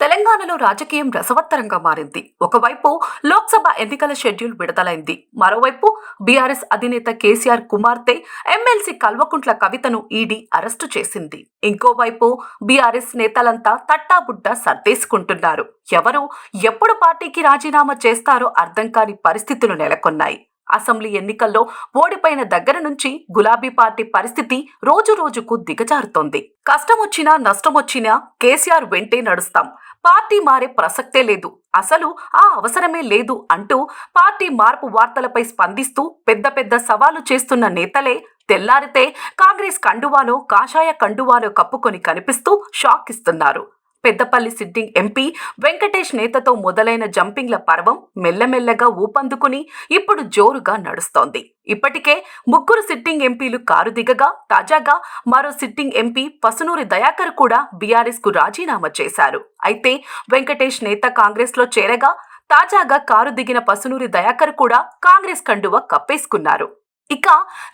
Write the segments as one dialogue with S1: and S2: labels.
S1: తెలంగాణలో రాజకీయం రసవత్తరంగా మారింది. ఒకవైపు లోక్సభ ఎన్నికల షెడ్యూల్ విడుదలైంది. మరోవైపు బీఆర్ఎస్ అధినేత కేసీఆర్ కుమార్తె ఎమ్మెల్సీ కల్వకుంట్ల కవితను ఈడీ అరెస్టు చేసింది. ఇంకోవైపు బీఆర్ఎస్ నేతలంతా తట్టాబుట్ట సర్దేసుకుంటున్నారు. ఎవరు ఎప్పుడు పార్టీకి రాజీనామా చేస్తారో అర్థం కాని పరిస్థితులు నెలకొన్నాయి. అసెంబ్లీ ఎన్నికల్లో ఓడిపోయిన దగ్గర నుంచి గులాబీ పార్టీ పరిస్థితి రోజు రోజుకు దిగజారుతోంది. కష్టమొచ్చినా నష్టమొచ్చినా కేసీఆర్ వెంటే నడుస్తాం. పార్టీ మారే ప్రసక్తే లేదు. అసలు ఆ అవసరమే లేదు అంటూ పార్టీ మార్పు వార్తలపై స్పందిస్తూ పెద్ద పెద్ద సవాలు చేస్తున్న నేతలే తెల్లారితే కాంగ్రెస్ కండువాలో కాషాయ కండువాలో కప్పుకొని కనిపిస్తూ షాక్ ఇస్తున్నారు. పెద్దపల్లి సిట్టింగ్ ఎంపీ వెంకటేష్ నేతతో మొదలైన జంపింగ్ల పర్వం మెల్లమెల్లగా ఊపందుకుని ఇప్పుడు జోరుగా నడుస్తోంది. ఇప్పటికే ముగ్గురు సిట్టింగ్ ఎంపీలు కారు దిగగా తాజాగా మరో సిట్టింగ్ ఎంపీ పసునూరి దయాకర్ కూడా బీఆర్ఎస్కు రాజీనామా చేశారు. అయితే వెంకటేష్ నేత కాంగ్రెస్లో చేరగా తాజాగా కారు దిగిన పసునూరి దయాకర్ కూడా కాంగ్రెస్ కండువ కప్పేసుకున్నారు. ఇక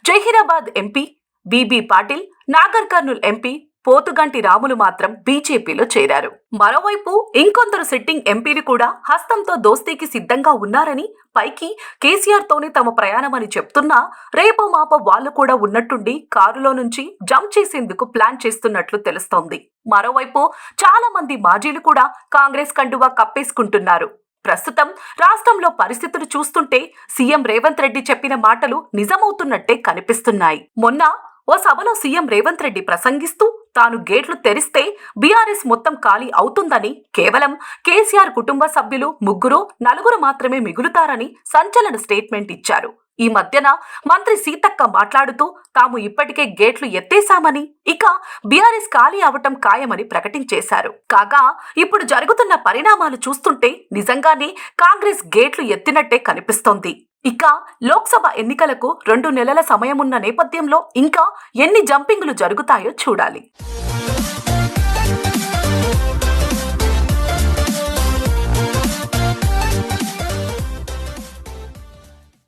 S1: Zaheerabad MP BB Patil Nagar Kurnool MP Pothuganti Ramulu మాత్రం బీజేపీలో చేరారు. మరోవైపు ఇంకొందరు సిట్టింగ్ ఎంపీలు కూడా హస్తంతో దోస్తీకి సిద్ధంగా ఉన్నారని పైకి కేసీఆర్ తోనే తమ ప్రయాణమని చెప్తున్నా రేపో మాపో వాళ్ళు కూడా ఉన్నట్టుండి కారులో నుంచి జంప్ చేసేందుకు ప్లాన్ చేస్తున్నట్లు తెలుస్తోంది. మరోవైపు చాలా మంది మాజీలు కూడా కాంగ్రెస్ కండువా కప్పేసుకుంటున్నారు. ప్రస్తుతం రాష్ట్రంలో పరిస్థితులు చూస్తుంటే సీఎం రేవంత్ రెడ్డి చెప్పిన మాటలు నిజమవుతున్నట్టే కనిపిస్తున్నాయి. మొన్న ఓ సభలో సీఎం రేవంత్ రెడ్డి ప్రసంగిస్తూ తాను గేట్లు తెరిస్తే బీఆర్ఎస్ మొత్తం ఖాళీ అవుతుందని కేవలం కేసీఆర్ కుటుంబ సభ్యులు ముగ్గురు నలుగురు మాత్రమే మిగులుతారని సంచలన స్టేట్మెంట్ ఇచ్చారు. ఈ మధ్యన మంత్రి సీతక్క మాట్లాడుతూ తాము ఇప్పటికే గేట్లు ఎత్తేశామని ఇక బీఆర్ఎస్ ఖాళీ అవటం ఖాయమని ప్రకటించేశారు. కాగా ఇప్పుడు జరుగుతున్న పరిణామాలు చూస్తుంటే నిజంగానే కాంగ్రెస్ గేట్లు ఎత్తినట్టే కనిపిస్తోంది. ఇక లోక్సభ ఎన్నికలకు రెండు నెలల సమయమున్న నేపథ్యంలో ఇంకా ఎన్ని జంపింగ్లు జరుగుతాయో చూడాలి.